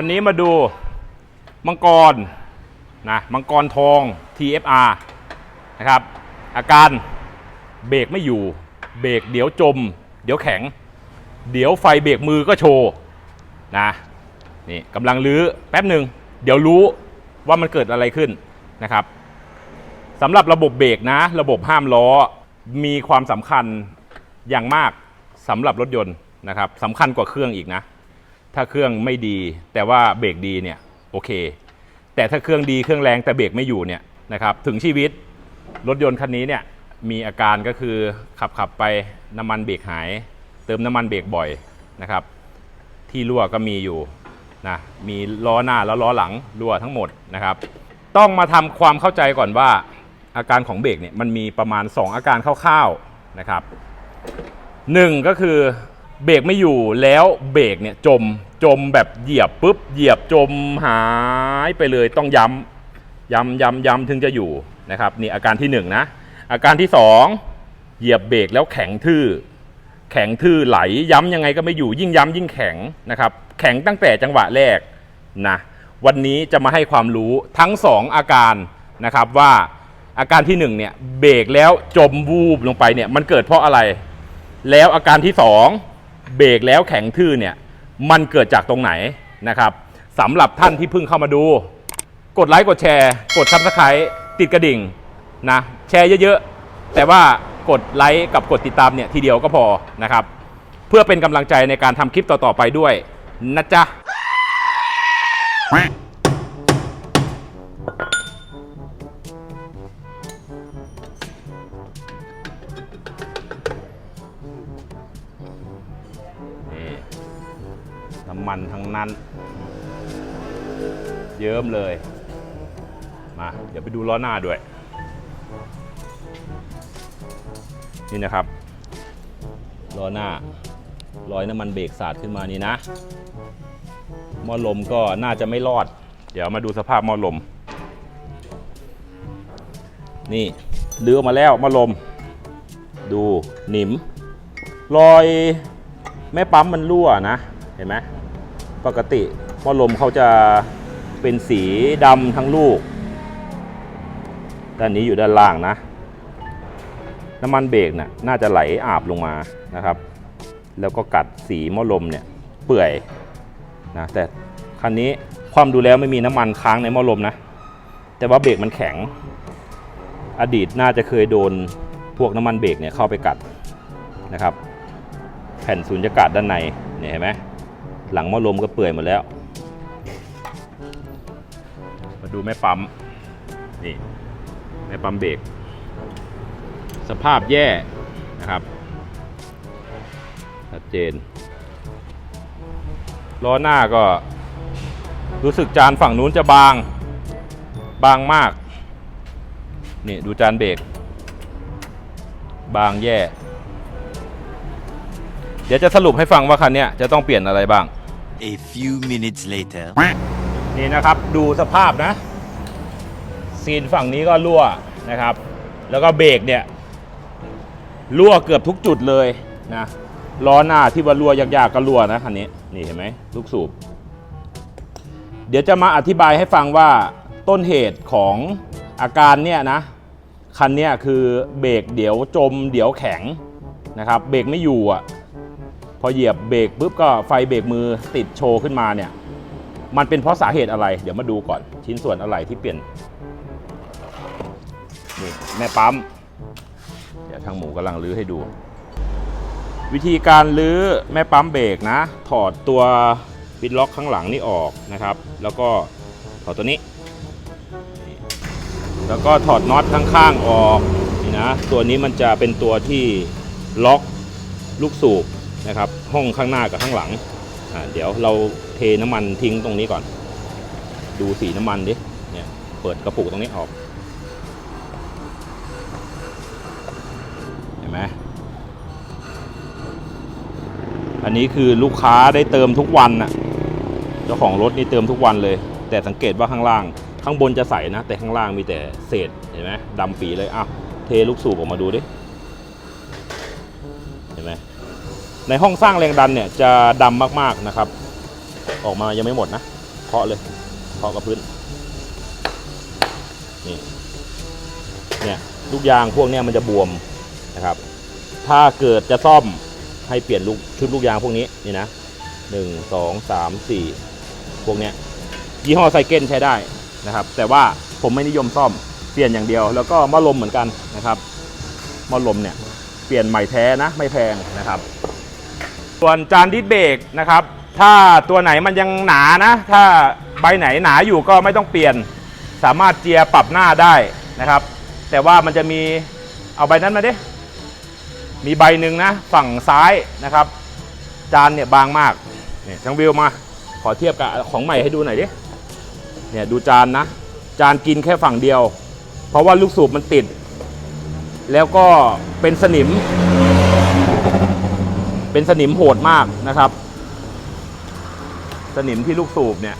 วันนี้มาดูมังกรนะมังกรทอง TFR นะครับ อาการเบรกไม่อยู่ เบรกเดี๋ยวจม เดี๋ยวแข็ง เดี๋ยวไฟเบรกมือก็โชว์นะนี่กำลังลื้อแป๊บหนึ่งเดี๋ยวรู้ว่ามันเกิดอะไรขึ้นนะครับสำหรับระบบเบรกนะ ระบบห้ามล้อมีความสำคัญอย่างมากสำหรับรถยนต์นะครับสำคัญกว่าเครื่องอีกนะ ถ้าเครื่องไม่ดี แต่ว่าเบรกดีเนี่ยโอเค แต่ถ้าเครื่องดีเครื่องแรงแต่เบรกไม่อยู่เนี่ยนะครับถึงชีวิตรถยนต์คันนี้เนี่ยมีอาการก็คือขับขับไปน้ำมันเบรกหาย เติมน้ำมันเบรกบ่อยนะครับ ที่รั่วก็มีอยู่นะมีล้อหน้าแล้วล้อหลังรั่วทั้งหมดนะครับ ต้องมาทำความเข้าใจก่อนว่าอาการของเบรกเนี่ยมันมีประมาณ 2 อาการคร่าวๆนะครับหนึ่งก็คือ เบรกไม่อยู่แล้วเบรกเนี่ยจมจมแบบเหยียบปุ๊บเหยียบจมหายไปเลยต้องย้ำย้ำย้ำย้ำถึงจะอยู่นะครับนี่อาการที่หนึ่งนะอาการที่สองเหยียบเบรกแล้วแข็งทื่อ แข็งทื่อไหลย้ำยังไงก็ไม่อยู่ยิ่งย้ำยิ่งแข็งนะครับแข็งตั้งแต่จังหวะแรกนะวันนี้จะมาให้ความรู้ทั้งสองอาการนะครับว่าอาการที่หนึ่งเนี่ยเบรกแล้วจมวูบลงไปเนี่ยมันเกิดเพราะอะไร แล้วอาการที่สอง เบรกแล้วแข็งทื่อเนี่ยมันเกิดจากตรงไหนนะครับสำหรับท่านที่เพิ่งเข้ามาดู กดไลค์กดแชร์ กดซับสไครต์ติดกระดิ่งนะแชร์เยอะๆ แต่ว่ากดไลค์กับกดติดตามเนี่ยทีเดียวก็พอนะครับ เพื่อเป็นกำลังใจในการทำคลิปต่อๆไปด้วยนะจ๊ะ มันทั้งนั้น เยิ้มเลย มา เดี๋ยวไปดูล้อหน้าด้วย นี่นะครับ ล้อหน้ารอยน้ำมันเบรกสาดขึ้นมานี่นะ หม้อลมก็น่าจะไม่รอด เดี๋ยวมาดูสภาพหม้อลม นี่ลื้อออกมาแล้วหม้อลม ดูหนิม รอยแม่ปั๊มมันรั่วนะ เห็นไหม ปกติหม้อลมเขาจะเป็นสีดำทั้งลูก ด้านนี้อยู่ด้านล่างนะ น้ำมันเบรกน่ะน่าจะไหลอาบลงมานะครับ แล้วก็กัดสีหม้อลมเนี่ยเปื่อยนะแต่คันนี้ความดูแล้วไม่มีน้ำมันค้างในหม้อลมนะ แต่ว่าเบรกมันแข็ง อดีตน่าจะเคยโดนพวกน้ำมันเบรกเนี่ยเข้าไปกัดนะครับ แผ่นสูญญากาศด้านในเนี่ยเห็นไหม หลังหม้อลมก็เปื่อยหมดแล้ว มาดูแม่ปั๊ม นี่ แม่ปั๊มเบรก สภาพแย่นะครับ ชัดเจน ล้อหน้าก็ รู้สึกจานฝั่งนู้นจะบาง บางมาก นี่ดูจานเบรก บางแย่เดี๋ยวจะสรุปให้ฟังว่าคันนี้จะต้องเปลี่ยนอะไรบ้าง A few minutes later. นี่นะครับดูสภาพนะ ซีนฝั่งนี้ก็รั่วนะครับ แล้วก็เบรกเนี่ยรั่วเกือบทุกจุดเลยนะล้อหน้าที่ว่ารั่วยากๆก็รั่วนะคันนี้นี่เห็นไหมลูกสูบ เดี๋ยวจะมาอธิบายให้ฟังว่าต้นเหตุของอาการเนี่ยนะคันเนี้ยคือเบรกเดี๋ยวจมเดี๋ยวแข็งนะครับ เบรกไม่อยู่อะ พอเหยียบเบรกปุ๊บก็ไฟเบรกมือติดโชว์ขึ้นมาเนี่ยมันเป็นเพราะสาเหตุอะไร เดี๋ยวมาดูก่อนชิ้นส่วนอะไรที่เปลี่ยนนี่แม่ปั๊มเดี๋ยวทางหมูกำลังลื้อให้ดู วิธีการลื้อแม่ปั๊มเบรกนะ ถอดตัวปิดล็อกข้างหลังนี่ออกนะครับ แล้วก็ถอดตัวนี้ แล้วก็ถอดน็อตข้างๆออกนี่นะตัวนี้มันจะเป็นตัวที่ล็อกลูกสูบ นะครับ ห้องข้างหน้ากับข้างหลังเดี๋ยวเราเทน้ำมันทิ้งตรงนี้ก่อน ดูสีน้ำมันดิเนี่ยเปิดกระปุกตรงนี้ออกเห็นไหมอันนี้คือลูกค้าได้เติมทุกวันน่ะเจ้าของรถนี่เติมทุกวันเลย แต่สังเกตว่าข้างล่าง ข้างบนจะใสนะ แต่ข้างล่างมีแต่เศษเห็นไหมดำปีเลยอะเทลูกสูบออกมาดูดิเห็นไหม ในห้องสร้างแรงดันเนี่ยจะดำมากๆนะครับ ออกมายังไม่หมดนะเคาะเลยเคาะกับพื้นนี่เนี่ยลูกยางพวกนี้มันจะบวมนะครับ ถ้าเกิดจะซ่อมให้เปลี่ยนลูกชุดลูกยางพวกนี้นี่นะหนึ่งสองสามสี่พวกเนี้ยยี่ห้อไซเคิลใช้ได้นะครับ แต่ว่าผมไม่นิยมซ่อมเปลี่ยนอย่างเดียว แล้วก็มอลมเหมือนกันนะครับมอลมเนี่ยเปลี่ยนใหม่แท้นะไม่แพงนะครับ ส่วนจานดิสเบรกนะครับ ถ้าตัวไหนมันยังหนานะ ถ้าใบไหนหนาอยู่ก็ไม่ต้องเปลี่ยน สามารถเจียปรับหน้าได้นะครับ แต่ว่ามันจะมีเอาใบนั้นมาดิมีใบหนึ่งนะ ฝั่งซ้ายนะครับ จานเนี่ยบางมากเนี่ยช่างวิวมา ขอเทียบกับของใหม่ให้ดูหน่อยดิเนี่ยดูจานนะ จานกินแค่ฝั่งเดียว เพราะว่าลูกสูบมันติด แล้วก็เป็นสนิม เป็นสนิมโหดมากนะครับ สนิมที่ลูกสูบเนี่ย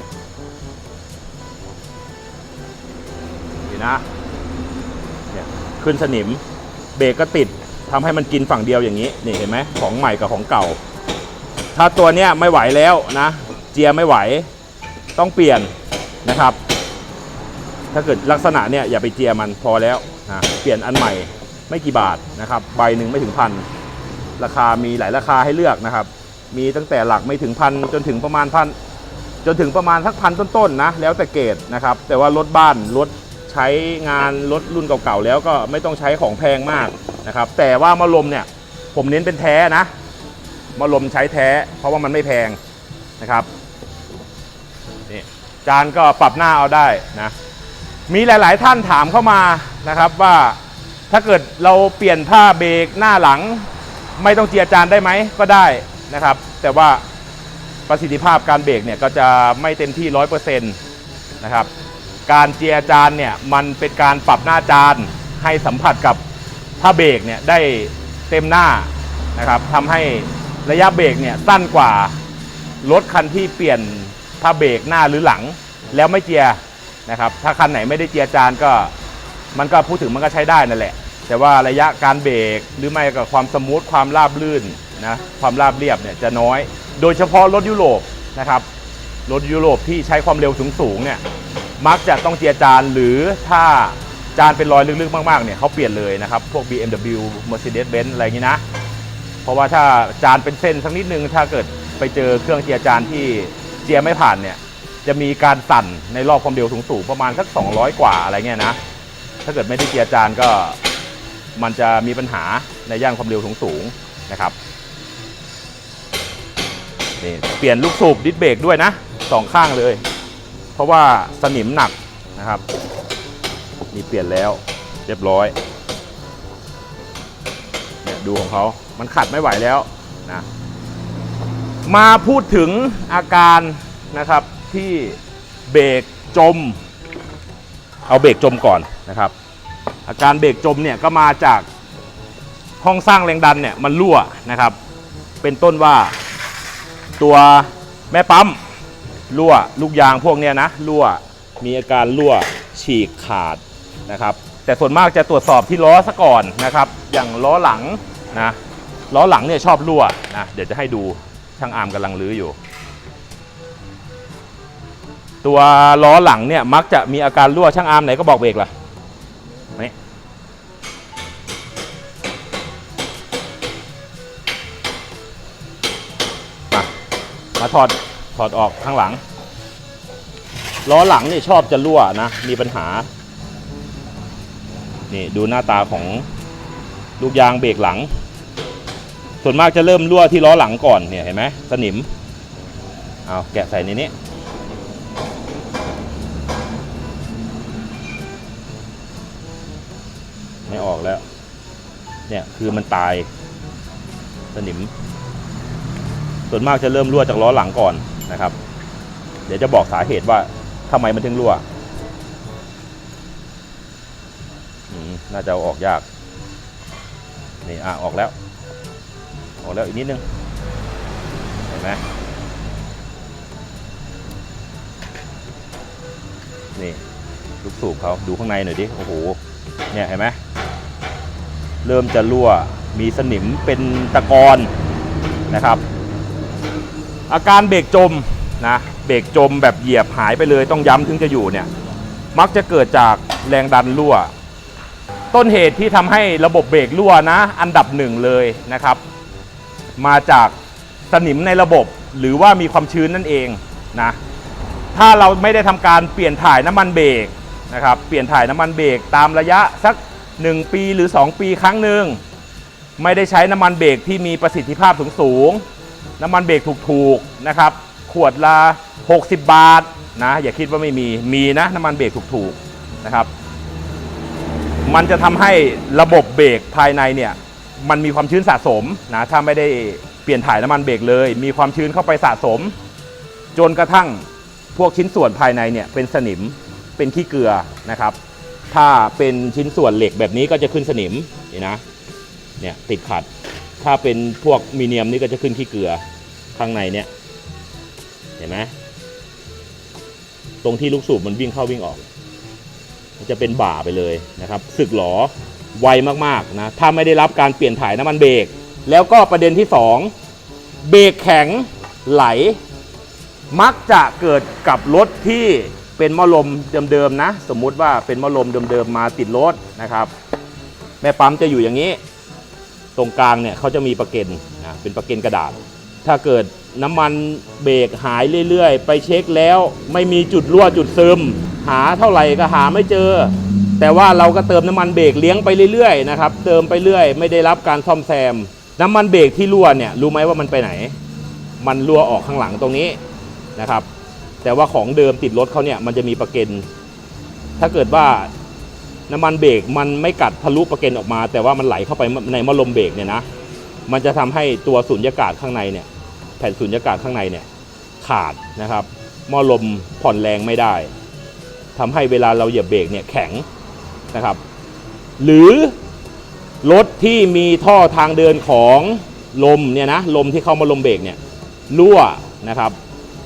นี่นะเนี่ยขึ้นสนิมเบรกก็ติดทำให้มันกินฝั่งเดียวอย่างนี้นี่เห็นไหมของใหม่กับของเก่า ถ้าตัวเนี้ยไม่ไหวแล้วนะ เจียไม่ไหวต้องเปลี่ยนนะครับ ถ้าเกิดลักษณะเนี่ยอย่าไปเจียมันพอแล้วนะเปลี่ยนอันใหม่ไม่กี่บาทนะครับ ใบหนึ่งไม่ถึงพัน ราคามีหลายราคาให้เลือกนะครับ มีตั้งแต่หลักไม่ถึงพันจนถึงประมาณพันจนถึงประมาณสักพันต้นๆนะแล้วแต่เกรดนะครับ แต่ว่ารถบ้านรถใช้งานรถรุ่นเก่าๆแล้วก็ไม่ต้องใช้ของแพงมากนะครับ แต่ว่ามาลมเนี่ยผมเน้นเป็นแท้นะมาลมใช้แท้ เพราะว่ามันไม่แพงนะครับนี่จานก็ปรับหน้าเอาได้นะมีหลาย ๆ ท่านถามเข้ามานะครับว่าถ้าเกิดเราเปลี่ยนผ้าเบรกหน้าหลัง ไม่ต้องเจียจานได้ไหมก็ได้นะครับ แต่ว่าประสิทธิภาพการเบรกเนี่ยก็จะไม่เต็มที่ 100%นะครับการเจียจานเนี่ยมันเป็นการปรับหน้าจานให้สัมผัสกับผ้าเบรกเนี่ยได้เต็มหน้านะครับทำให้ระยะเบรกเนี่ยสั้นกว่ารถคันที่เปลี่ยนผ้าเบรกหน้าหรือหลังแล้วไม่เจียนะครับถ้าคันไหนไม่ได้เจียจานก็มันก็พูดถึงมันก็ใช้ได้นั่นแหละ แต่ว่าระยะการเบรกหรือไม่กับความสมูทความราบลื่นนะความราบเรียบเนี่ยจะน้อย โดยเฉพาะรถยุโรปนะครับรถยุโรปที่ใช้ความเร็วสูงๆเนี่ยมักจะต้องเจียจานหรือถ้าจานเป็นรอยลึกๆมากๆเนี่ยเขาเปลี่ยนเลยนะครับ พวก BMW Mercedes-Benz อะไรอย่างนี้นะ เพราะว่าถ้าจานเป็นเส้นสักนิดนึง ถ้าเกิดไปเจอเครื่องเจียจานที่เจียไม่ผ่านเนี่ยจะมีการสั่นในรอบความเร็วสูงๆประมาณสัก 200 กว่าอะไรเงี้ยนะ ถ้าเกิดไม่ได้เจียจานก็ มันจะมีปัญหาในย่านความเร็วสูงๆนะครับนี่เปลี่ยนลูกสูบดิสเบรกด้วยนะสองข้างเลย เพราะว่าสนิมหนักนะครับนี่เปลี่ยนแล้วเรียบร้อยเนี่ยดูของเขามันขัดไม่ไหวแล้วนะมาพูดถึงอาการนะครับที่เบรกจม เอาเบรกจมก่อนนะครับ อาการเบรกจมเนี่ยก็มาจากห้องสร้างแรงดันเนี่ยมันรั่วนะครับ เป็นต้นว่าตัวแม่ปั๊มรั่วลูกยางพวกเนี้ยนะรั่วมีอาการรั่วฉีกขาดนะครับ แต่ส่วนมากจะตรวจสอบที่ล้อซะก่อนนะครับ อย่างล้อหลังนะล้อหลังเนี่ยชอบรั่วนะเดี๋ยวจะให้ดูช่างอาร์มกำลังลื้ออยู่ ตัวล้อหลังเนี่ยมักจะมีอาการรั่วช่างอาร์มไหนก็บอกเบรกล่ะ มาถอดถอดออกข้างหลัง ล้อหลังนี่ชอบจะรั่วนะ มีปัญหา นี่ดูหน้าตาของลูกยางเบรกหลัง ส่วนมากจะเริ่มรั่วที่ล้อหลังก่อนเนี่ยเห็นไหมสนิม เอาแกะใส่ในนี้ไม่ออกแล้ว เนี่ยคือมันตายสนิม ส่วนมากจะเริ่มรั่วจากล้อหลังก่อนนะครับ เดี๋ยวจะบอกสาเหตุว่าทำไมมันถึงรั่วน่าจะอออกยาก นี่อะออกแล้ว ออกแล้วอีกนิดนึง เห็นไหมนี่ลูกสูบเขาดูข้างในหน่อยดิ โอ้โห เนี่ยเห็นไหมเริ่มจะรั่ว มีสนิมเป็นตะกอนนะครับ อาการเบรกจมนะเบรกจมแบบเหยียบหายไปเลยต้องย้ำถึงจะอยู่เนี่ยมักจะเกิดจากแรงดันรั่ว ต้นเหตุที่ทำให้ระบบเบรกรั่วนะ อันดับหนึ่งเลยนะครับ มาจากสนิมในระบบหรือว่ามีความชื้นนั่นเองนะถ้าเราไม่ได้ทำการเปลี่ยนถ่ายน้ำมันเบรกนะครับเปลี่ยนถ่ายน้ำมันเบรกตามระยะสัก 1 ปีหรือ 2 ปีครั้งหนึ่งไม่ได้ใช้น้ำมันเบรกที่มีประสิทธิภาพสูง น้ำมันเบรกถูกๆนะครับ ขวดละ 60 บาทนะอย่าคิดว่าไม่มีมีนะน้ำมันเบรกถูกๆนะครับ มันจะทำให้ระบบเบรกภายในเนี่ยมันมีความชื้นสะสมนะถ้าไม่ได้เปลี่ยนถ่ายน้ำมันเบรกเลย มีความชื้นเข้าไปสะสม จนกระทั่งพวกชิ้นส่วนภายในเนี่ยเป็นสนิมเป็นขี้เกลือนะครับ ถ้าเป็นชิ้นส่วนเหล็กแบบนี้ก็จะขึ้นสนิมนี่นะเนี่ยติดขัด ถ้าเป็นพวกมีเนียมนี่ก็จะขึ้นขี้เกลือข้างในเนี่ย เห็นไหมตรงที่ลูกสูบมันวิ่งเข้าวิ่งออก มันจะเป็นบ่าไปเลยนะครับ สึกหรอไวมากๆนะ ถ้าไม่ได้รับการเปลี่ยนถ่ายน้ำมันเบรก แล้วก็ประเด็นที่ 2 เบรกแข็งไหล มักจะเกิดกับรถที่เป็นมอลมเดิมๆนะ สมมุติว่าเป็นมอลมเดิมๆมาติดรถนะครับ แม่ปั๊มจะอยู่อย่างนี้ ตรงกลางเนี่ยเขาจะมีประเก็นนะเป็นประเก็นกระดาษ ถ้าเกิดน้ำมันเบรกหายเรื่อยๆ ไปเช็คแล้วไม่มีจุดรั่วจุดซึม หาเท่าไหร่ก็หาไม่เจอ แต่ว่าเราก็เติมน้ำมันเบรกเลี้ยงไปเรื่อยๆนะครับเติมไปเรื่อยไม่ได้รับการซ่อมแซม น้ำมันเบรกที่รั่วเนี่ยรู้ไหมว่ามันไปไหน มันรั่วออกข้างหลังตรงนี้นะครับ แต่ว่าของเดิมติดรถเขาเนี่ยมันจะมีประเก็นถ้าเกิดว่า น้ำมันเบรกมันไม่กัดทะลุประเก็นออกมา แต่ว่ามันไหลเข้าไปในมอลมเบรกเนี่ยนะมันจะทำให้ตัวสุญญากาศข้างในเนี่ย แผ่นสุญญากาศข้างในเนี่ย ขาดนะครับมอลมผ่อนแรงไม่ได้ทำให้เวลาเราเหยียบเบรกเนี่ยแข็งนะครับ หรือรถที่มีท่อทางเดินของลมเนี่ยนะลมที่เข้ามาลมเบรกเนี่ยรั่วนะครับ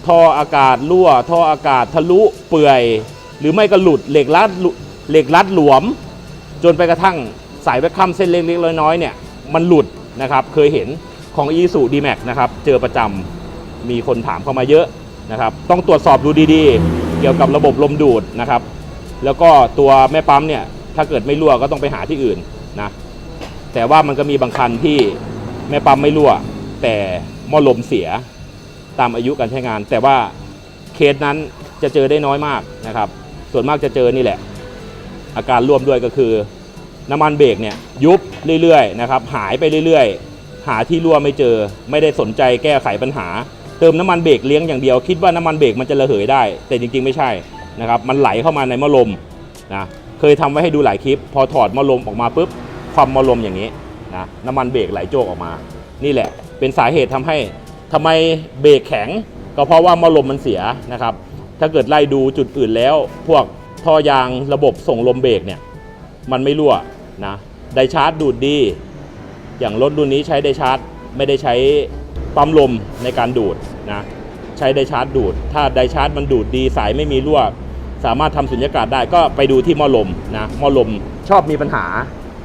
ท่ออากาศรั่ว ท่ออากาศทะลุเปื่อย หรือไม่ก็หลุดเหล็กรัด เหล็กรัดหลวม จนไปกระทั่งสายแวคคัมเส้นเล็กๆน้อยๆเนี่ยมันหลุดนะครับเคยเห็นของ e s u d m a x นะครับเจอประจำมีคนถามเข้ามาเยอะนะครับต้องตรวจสอบดูดีๆ เกี่ยวกับระบบลมดูดนะครับแล้วก็ตัวแม่ปั๊มเนี่ยถ้าเกิดไม่รั่วก็ต้องไปหาที่อื่นนะแต่ว่ามันก็มีบางคันที่แม่ปั๊มไม่รั่ว แต่หม้อลมเสียตามอายุการใช้งาน แต่ว่าเคสนั้นจะเจอได้น้อยมากนะครับ ส่วนมากจะเจอนี่แหละ อาการร่วมด้วยก็คือ น้ำมันเบรกเนี่ยยุบเรื่อยๆนะครับหายไปเรื่อยๆ หาที่รั่วไม่เจอ ไม่ได้สนใจแก้ไขปัญหา เติมน้ำมันเบรกเลี้ยงอย่างเดียว คิดว่าน้ำมันเบรกมันจะระเหยได้ แต่จริงๆไม่ใช่นะครับมันไหลเข้ามาในม้อลมนะเคยทำไว้ให้ดูหลายคลิป พอถอดม้อลมออกมาปุ๊บความม้อลมอย่างนี้นะน้ำมันเบรกไหลโจกออกมา นี่แหละ เป็นสาเหตุทำให้ทำไมเบรกแข็ง ก็เพราะว่าม้อลมมันเสียนะครับถ้าเกิดไล่ดูจุดอื่นแล้วพวก ท่อยางระบบส่งลมเบรกเนี่ย มันไม่รั่วนะไดชาร์จดูดดี อย่างรถรุ่นนี้ใช้ไดชาร์จไม่ได้ใช้ปั๊มลมในการดูดนะใช้ไดชาร์จดูด ถ้าไดชาร์จมันดูดดีสายไม่มีรั่ว สามารถทำสุญญากาศได้ก็ไปดูที่หม้อลมนะหม้อลมชอบมีปัญหา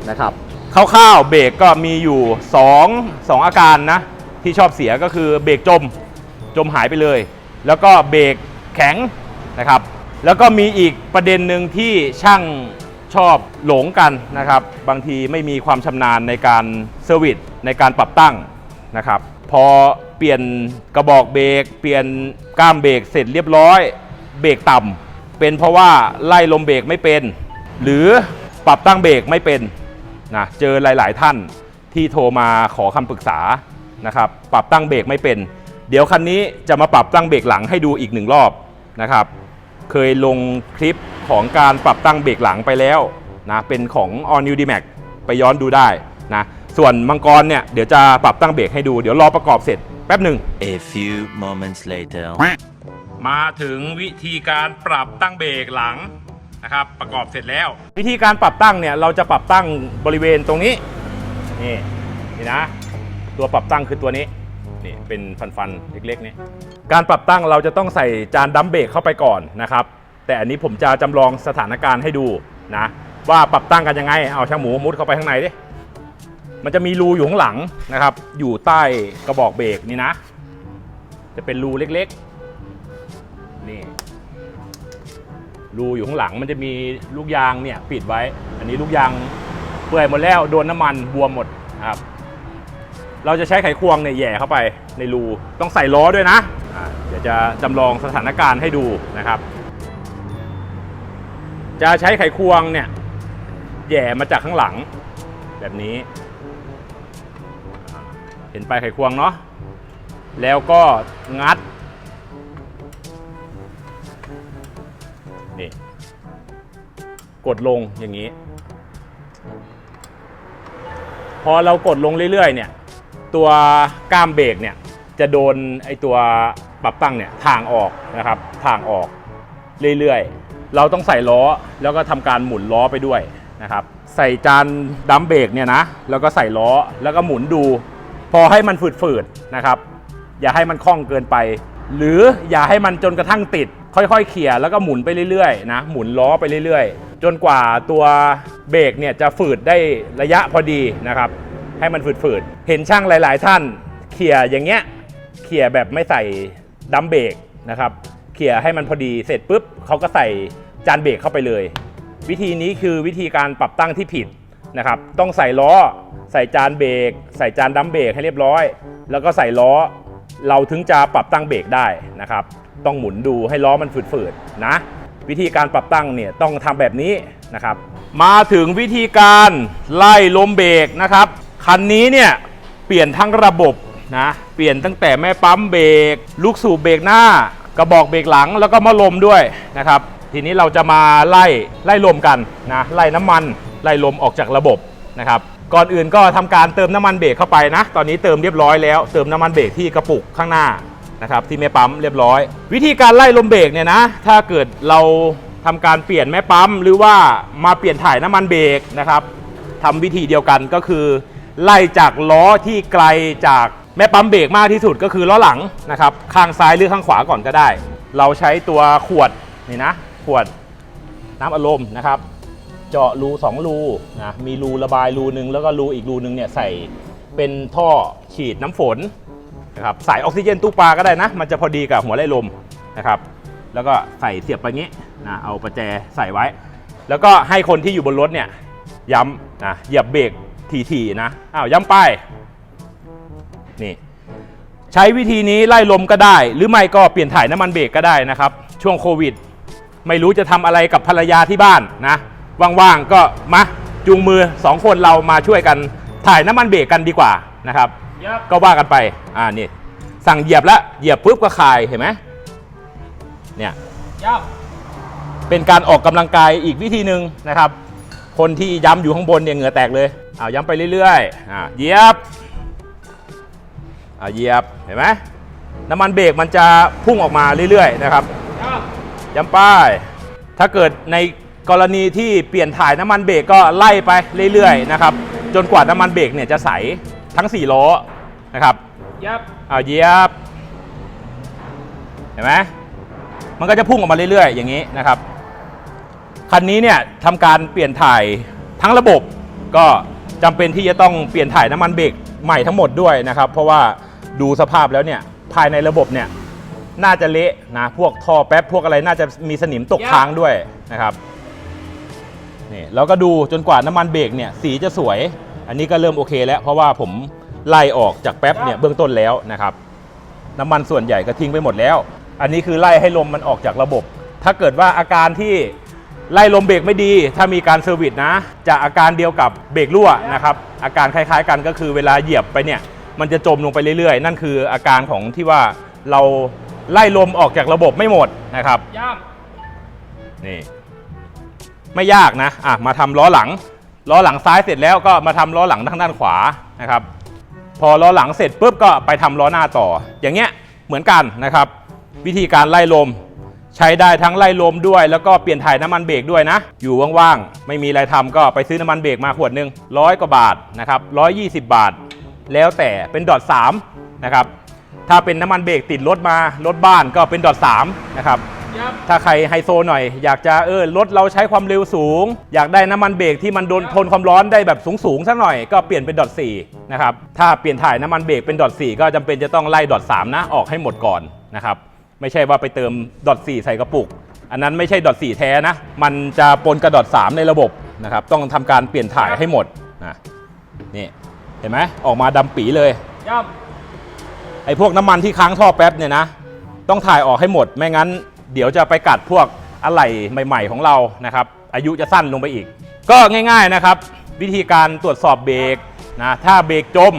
นะครับคร่าวๆเบรกก็มีอยู่ 2 2 อาการนะ ที่ชอบเสียก็คือเบรกจมจมหายไปเลย แล้วก็เบรกแข็งนะครับ แล้วก็มีอีกประเด็นหนึ่งที่ช่างชอบหลงกันนะครับ บางทีไม่มีความชำนาญในการเซอร์วิสในการปรับตั้งนะครับ พอเปลี่ยนกระบอกเบรกเปลี่ยนก้ามเบรกเสร็จเรียบร้อย เบรกต่ำเป็นเพราะว่าไล่ลมเบรกไม่เป็น หรือปรับตั้งเบรกไม่เป็นนะเจอหลาย ๆ ท่านที่โทรมาขอคำปรึกษานะครับปรับตั้งเบรกไม่เป็น เดี๋ยวคันนี้จะมาปรับตั้งเบรกหลังให้ดูอีกหนึ่งรอบนะครับ เคยลงคลิปของการปรับตั้งเบรกหลังไปแล้วนะเป็นของ All New D-Max ไปย้อนดูได้นะส่วนมังกรเนี่ยเดี๋ยวจะปรับตั้งเบรกให้ดูเดี๋ยวรอประกอบเสร็จแป๊บหนึ่ง A few moments later. มาถึงวิธีการปรับตั้งเบรกหลังนะครับประกอบเสร็จแล้ว วิธีการปรับตั้งเนี่ยเราจะปรับตั้งบริเวณตรงนี้นี่นี่นะ ตัวปรับตั้งคือตัวนี้ นี่เป็นฟันๆ เล็กๆนี่การปรับตั้งเราจะต้องใส่จานดัมเบรกเข้าไปก่อนนะครับ แต่อันนี้ผมจะจำลองสถานการณ์ให้ดูนะว่าปรับตั้งกันยังไง เอาช่างหมูมุดเข้าไปข้างในดิมันจะมีรูอยู่ข้างหลังนะครับ อยู่ใต้กระบอกเบรกนี่นะ จะเป็นรูเล็กๆรูอยู่ข้างหลังมันจะมีลูกยางเนี่ยปิดไว้ อันนี้ลูกยางเปื่อยหมดแล้วโดนน้ำมันบวมหมดนะครับ เราจะใช้ไขควงเนี่ยแย่เข้าไปในรู ต้องใส่ล้อด้วยนะเดี๋ยวจะจำลองสถานการณ์ให้ดูนะครับ จะใช้ไขควงเนี่ยแย่มาจากข้างหลัง แบบนี้ เห็นปลายไขควงเนาะแล้วก็งัดนี่กดลงอย่างนี้ พอเรากดลงเรื่อยๆเนี่ย ตัวก้ามเบรกเนี่ยจะโดนไอตัวปรับตั้งเนี่ยทางออกนะครับทางออกเรื่อยๆ เราต้องใส่ล้อแล้วก็ทำการหมุนล้อไปด้วยนะครับใส่จานดัมเบรกเนี่ยนะแล้วก็ใส่ล้อแล้วก็หมุนดู พอให้มันฝืดๆนะครับอย่าให้มันคล่องเกินไป หรืออย่าให้มันจนกระทั่งติด ค่อยๆเขี่ยแล้วก็หมุนไปเรื่อยๆนะหมุนล้อไปเรื่อยๆ จนกว่าตัวเบรกเนี่ยจะฝืดได้ระยะพอดีนะครับ ให้มันฝืดๆ เห็นช่างหลาย ๆ ท่านเขี่ยอย่างเงี้ยเขี่ยแบบไม่ใส่ดัมเบรกนะครับเขี่ยให้มันพอดีเสร็จปุ๊บเขาก็ใส่จานเบรกเข้าไปเลย วิธีนี้คือวิธีการปรับตั้งที่ผิดนะครับต้องใส่ล้อ ใส่จานเบรกใส่จานดัมเบรกให้เรียบร้อย แล้วก็ใส่ล้อ เราถึงจะปรับตั้งเบรกได้นะครับ ต้องหมุนดูให้ล้อมันฝืดๆนะ วิธีการปรับตั้งเนี่ยต้องทำแบบนี้นะครับ มาถึงวิธีการไล่ลมเบรกนะครับ คันนี้เนี่ยเปลี่ยนทั้งระบบนะเปลี่ยนตั้งแต่แม่ปั๊มเบรกลูกสูบเบรกหน้ากระบอกเบรกหลังแล้วก็มาลมด้วยนะครับ ทีนี้เราจะมาไล่ไล่ลมกันนะไล่น้ำมันไล่ลมออกจากระบบนะครับก่อนอื่นก็ทำการเติมน้ำมันเบรกเข้าไปนะ ตอนนี้เติมเรียบร้อยแล้วเติมน้ำมันเบรกที่กระปุกข้างหน้านะครับที่แม่ปั๊มเรียบร้อย วิธีการไล่ลมเบรกเนี่ยนะ ถ้าเกิดเราทำการเปลี่ยนแม่ปั๊มหรือว่ามาเปลี่ยนถ่ายน้ำมันเบรกนะครับทำวิธีเดียวกันก็คือ ไล่จากล้อที่ไกลจากแม่ปั๊มเบรกมากที่สุดก็คือล้อหลังนะครับ ข้างซ้ายหรือข้างขวาก่อนก็ได้ เราใช้ตัวขวดนี่นะ ขวดน้ำอารมณ์นะครับ เจาะรูสองรูนะมีรูระบายรูหนึ่งแล้วก็รูอีกรูหนึ่งเนี่ยใส่เป็นท่อฉีดน้ำฝนนะครับสายออกซิเจนตู้ปลาก็ได้นะ มันจะพอดีกับหัวไล่ลมนะครับแล้วก็ใส่เสียบไปงี้นะเอาประแจใส่ไว้ แล้วก็ให้คนที่อยู่บนรถเนี่ยย้ำนะเหยียบเบรก ทีๆนะอ้าวย้ำป้ายนี่ใช้วิธีนี้ไล่ลมก็ได้ หรือไม่ก็เปลี่ยนถ่ายน้ำมันเบรกก็ได้นะครับ ช่วงโควิด ไม่รู้จะทำอะไรกับภรรยาที่บ้านนะว่างๆก็มาจูงมือสองคนเรามาช่วยกันถ่ายน้ำมันเบรกกันดีกว่านะครับยับก็ว่ากันไปอ่านี่สั่งเหยียบแล้วเหยียบปุ๊บก็คลายเห็นไหมเนี่ยยับเป็นการออกกำลังกายอีกวิธีหนึ่งนะครับ คนที่ย้ำอยู่ข้างบนเนี่ยเหงื่อแตกเลย อ้าวย้ำไปเรื่อยๆอ่าเหยียบอ่าเหยียบเห็นไหมน้ำมันเบรกมันจะพุ่งออกมาเรื่อยๆนะครับยับย้ำป้ายถ้าเกิดในกรณีที่เปลี่ยนถ่ายน้ำมันเบรกก็ไล่ไปเรื่อยๆนะครับจนกว่าน้ำมันเบรกเนี่ยจะใสทั้ง 4 ล้อนะครับยับเอาเหยียบเห็นไหมมันก็จะพุ่งออกมาเรื่อยๆ อย่างนี้นะครับคันนี้เนี่ยทำการเปลี่ยนถ่ายทั้งระบบก็ จำเป็นที่จะต้องเปลี่ยนถ่ายน้ำมันเบรกใหม่ทั้งหมดด้วยนะครับ เพราะว่าดูสภาพแล้วเนี่ยภายในระบบเนี่ยน่าจะเละนะพวกท่อแป๊บพวกอะไรน่าจะมีสนิมตกค้างด้วยนะครับนี่แล้วก็ดูจนกว่าน้ำมันเบรกเนี่ยสีจะสวย อันนี้ก็เริ่มโอเคแล้ว เพราะว่าผมไล่ออกจากแป๊บเนี่ยเบื้องต้นแล้วนะครับ น้ำมันส่วนใหญ่ก็ทิ้งไปหมดแล้ว อันนี้คือไล่ให้ลมมันออกจากระบบ ถ้าเกิดว่าอาการที่ ไล่ลมเบรกไม่ดีถ้ามีการเซอร์วิสนะ จะอาการเดียวกับเบรกรั่วนะครับ อาการคล้ายๆกันก็คือเวลาเหยียบไปเนี่ยมันจะจมลงไปเรื่อยๆ นั่นคืออาการของที่ว่าเราไล่ลมออกจากระบบไม่หมดนะครับยับนี่ไม่ยากนะอะมาทำล้อหลัง ล้อหลังซ้ายเสร็จแล้วก็มาทำล้อหลังทางด้านขวานะครับ พอล้อหลังเสร็จปุ๊บก็ไปทำล้อหน้าต่อ อย่างเงี้ยเหมือนกันนะครับ วิธีการไล่ลม ใช้ได้ทั้งไล่ลมด้วย แล้วก็เปลี่ยนถ่ายน้ำมันเบรกด้วยนะ อยู่ว่างๆ ไม่มีอะไรทำก็ไปซื้อน้ำมันเบรกมาขวดหนึ่งร้อยกว่าบาทนะครับร้อยยี่สิบบาท แล้วแต่เป็นดอทสามนะครับถ้าเป็นน้ำมันเบรกติดรถมารถบ้านก็เป็นดอทสามนะครับยับถ้าใครไฮโซหน่อย อยากจะเออรถเราใช้ความเร็วสูง อยากได้น้ำมันเบรกที่มันโดนทนความร้อนได้แบบสูงสูงๆสักหน่อยก็เปลี่ยนเป็นดอทสี่นะครับถ้าเปลี่ยนถ่ายน้ำมันเบรกเป็นดอทสี่ก็จำเป็นจะต้องไล่ดอทสามนะออกให้หมดก่อนนะครับ ไม่ใช่ว่าไปเติมดอทสี่ใส่กระปุก อันนั้นไม่ใช่ดอท4แท้นะ มันจะปนกับดอท3ในระบบนะครับ ต้องทำการเปลี่ยนถ่ายให้หมดนะนี่เห็นไหมออกมาดำปีเลยยับไอ้พวกน้ำมันที่ค้างท่อแป๊บเนี่ยนะ ต้องถ่ายออกให้หมด ไม่งั้น เดี๋ยวจะไปกัดพวกอะไหล่ใหม่ ๆ ของเรานะครับ อายุจะสั้นลงไปอีก ก็ง่าย ๆนะครับ วิธีการตรวจสอบเบรกนะถ้าเบรกจม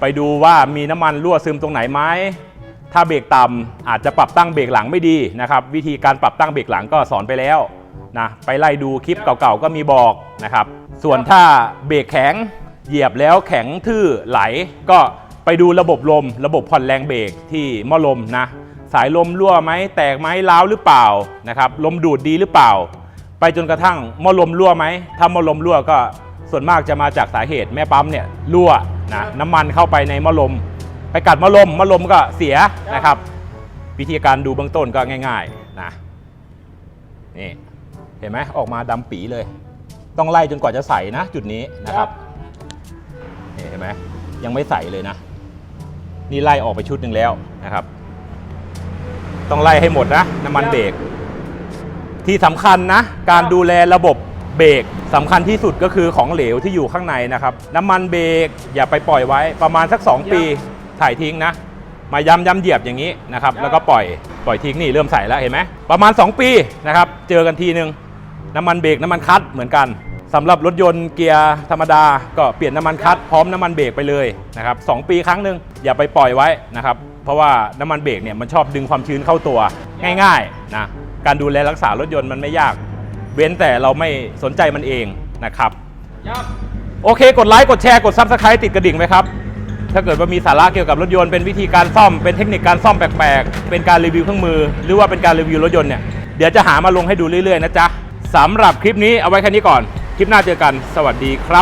ไปดูว่ามีน้ำมันรั่วซึมตรงไหนไหม ถ้าเบรกต่ำอาจจะปรับตั้งเบรกหลังไม่ดีนะครับวิธีการปรับตั้งเบรกหลังก็สอนไปแล้วนะไปไล่ดูคลิปเก่าๆก็มีบอกนะครับ ส่วนถ้าเบรกแข็งเหยียบแล้วแข็งทื่อไหล ก็ไปดูระบบลม ระบบผ่อนแรงเบรกที่หม้อลมนะสายลมรั่วไหมแตกไหมล้าวหรือเปล่านะครับลมดูดดีหรือเปล่า ไปจนกระทั่งหม้อลมรั่วไหมถ้าหม้อลมรั่วก็ส่วนมากจะมาจากสาเหตุแม่ปั๊มเนี่ยรั่วนะน้ำมันเข้าไปในหม้อลม ไปกัดม้อลมม้อลมก็เสียนะครับ วิธีการดูเบื้องต้นก็ง่ายๆนะนี่เห็นไหมออกมาดำปีเลย ต้องไล่จนกว่าจะใสนะ จุดนี้นะครับนี่เห็นไหมยังไม่ใสเลยนะ นี่ไล่ออกไปชุดหนึ่งแล้วนะครับ ต้องไล่ให้หมดนะน้ำมันเบรกที่สำคัญนะ การดูแลระบบเบรกสำคัญที่สุดก็คือของเหลวที่อยู่ข้างในนะครับ น้ำมันเบรกอย่าไปปล่อยไว้ประมาณสัก 2 ปี ถ่ายทิ้งนะ มาย้ำย้ำเหยียบอย่างนี้นะครับแล้วก็ปล่อยปล่อยทิ้งนี่เริ่มใส่แล้วเห็นไหมประมาณ 2 ปีนะครับเจอกันทีนึงน้ำมันเบรกน้ำมันคัดเหมือนกันสำหรับรถยนต์เกียร์ธรรมดา ก็เปลี่ยนน้ำมันคัดพร้อมน้ำมันเบรกไปเลยนะครับสองปีครั้งหนึ่งอย่าไปปล่อยไว้นะครับเพราะว่าน้ำมันเบรกเนี่ยมันชอบดึงความชื้นเข้าตัวง่ายๆนะการดูแลรักษารถยนต์มันไม่ยาก เว้นแต่เราไม่สนใจมันเองนะครับยับโอเค กดไลค์ กดแชร์ กดซับสไครต์ติดกระดิ่งไหมครับ ถ้าเกิดว่ามีสาระเกี่ยวกับรถยนต์เป็นวิธีการซ่อมเป็นเทคนิคการซ่อมแปลกๆ เป็นการรีวิวเครื่องมือ หรือว่าเป็นการรีวิวรถยนต์เนี่ยเดี๋ยวจะหามาลงให้ดูเรื่อยๆนะจ๊ะสำหรับคลิปนี้เอาไว้แค่นี้ก่อน คลิปหน้าเจอกันสวัสดีครับ